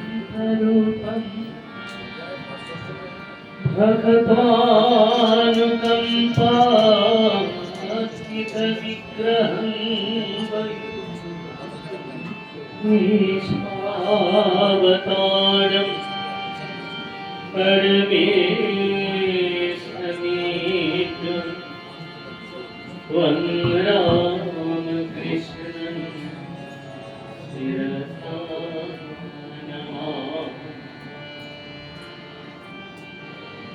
नित्यमनन्तरूपम् भगवानुकम्पास्थितविग्रहम् निष्पावतारम् परमेशमीत्रम् वन्रामकृष्णन्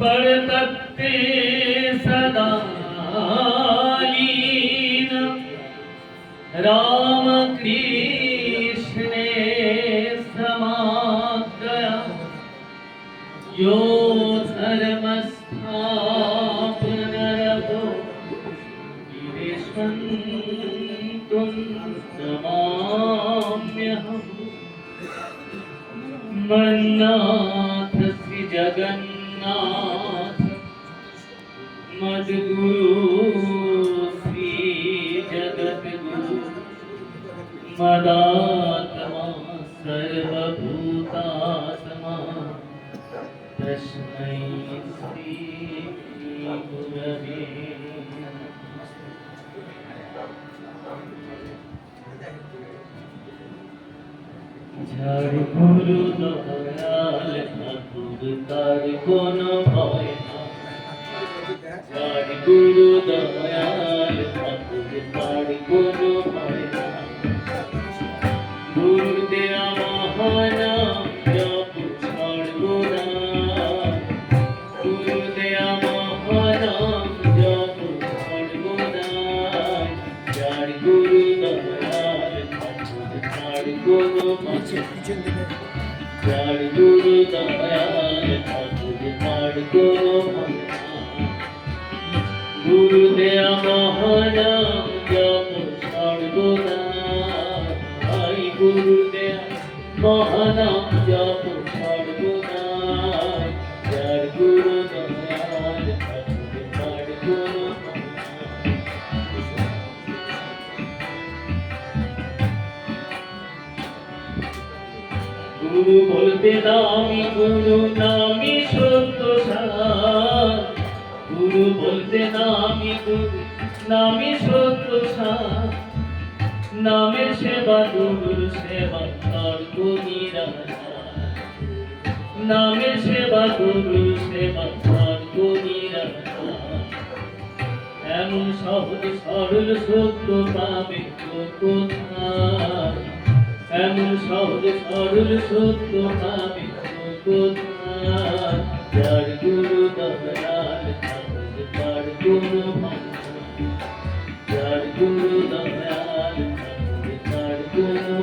पर तत्ते सदा लीन राम कृष्ण समागया यो धर्मस्थापन रघो गिरिशन्तं मन्नाथ श्रीजगन् ঝাড় ঠাকুর তার কোন তার কোনো ভয় না। গুরু দেয়া মহানাম জপ সর্বদা আই গুরু দেয়া মহানাম জপ সর্বদা গুরু বলতে নামি গুরু নামি সত্য সার। গুরু বলতে নামি গুরু নামি সত্য সার। নামের সেবা, গুরুর সেবা, তার গুণীরা নামের সেবা, গুরুর সেবা, তার গুণীরা এমন সহজ সরল সত্য পাবে কোথায়? এমন সহজ সরল সত্য কোথায় যার গুরু দয়াল তার গুরু যার গুরু দয়াল তার গুরু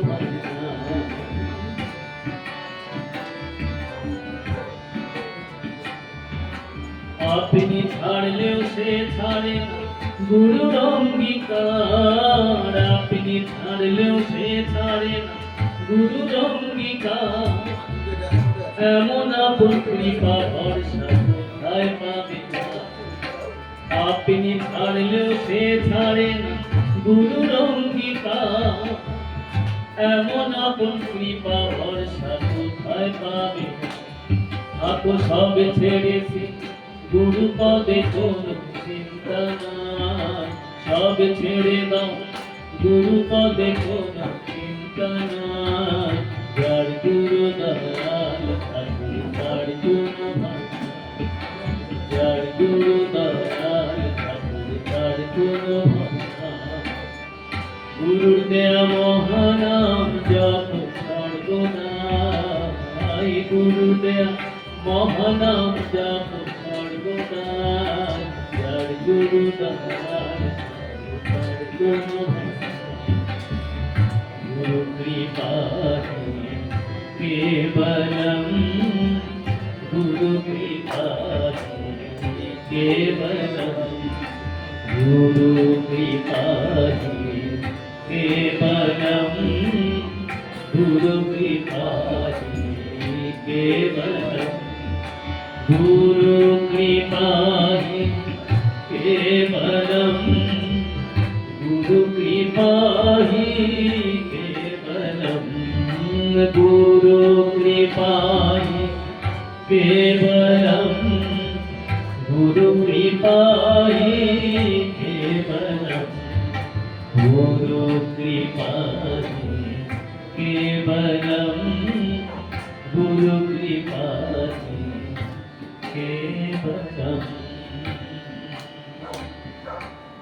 আপনি ছাড়লেও সে ছাড়ে না গুরু অঙ্গীকার। আপনি ছাড়লেও সে ছাড়ে না গুরু অঙ্গীকার এমন আপন কৃপা ভরসা কোথায় পাবে আপনি ছাড়লেও সে ছাড়ে না গুরু অঙ্গীকার এমন আপন কৃপা ভরসা কোথায় পাবে আপো সব ছেড়েছি, গুরু পদে কোনো চিন্তা নাই। সব ছেড়ে দাও, গুরু পদে কোনো চিন্তা নাই। মোহনাম যাব সর্বদাই যার গুরুদার গুরু কৃপা কেবলম গুরু কৃপা কেবলম গুরু কৃপা কেবলম केवलं गुरुकृपाय